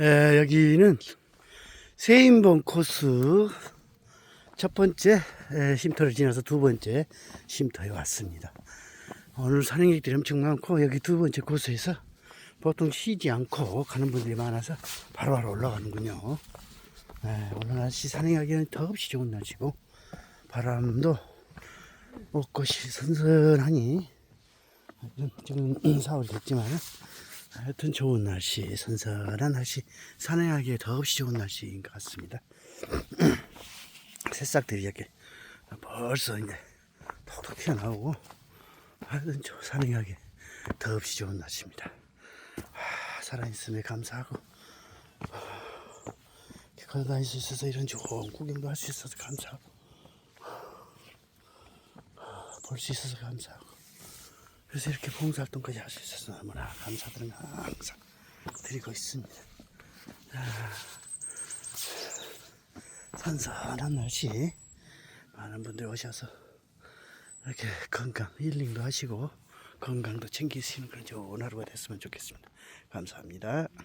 에, 여기는 세인봉 코스 첫 번째 에, 쉼터를 지나서 두 번째 쉼터에 왔습니다. 오늘 산행객들이 엄청 많고 여기 두 번째 코스에서 보통 쉬지 않고 가는 분들이 많아서 바로바로 올라가는군요. 에, 오늘 날씨 산행하기에는 더없이 좋은 날씨고 바람도 옷것이 선선하니 지금 4월이 됐지만 하여튼 좋은 날씨, 선선한 날씨, 산행하기에 더없이 좋은 날씨인 것 같습니다. 새싹들이 이렇게 벌써 이제 톡톡 튀어나오고 하여튼 저 산행하기 더없이 좋은 날씨입니다. 아, 살아있음에 감사하고 이렇게 걸어 다닐 수 있어서 이런 좋은 구경도 할 수 있어서 감사하고 볼 수 있어서 감사하고 그래서 이렇게 봉사활동까지 할 수 있어서 너무나 감사드리는 항상 드리고 있습니다. 아, 선선한 날씨 많은 분들 오셔서 이렇게 건강 힐링도 하시고 건강도 챙기시는 그런 좋은 하루가 됐으면 좋겠습니다. 감사합니다.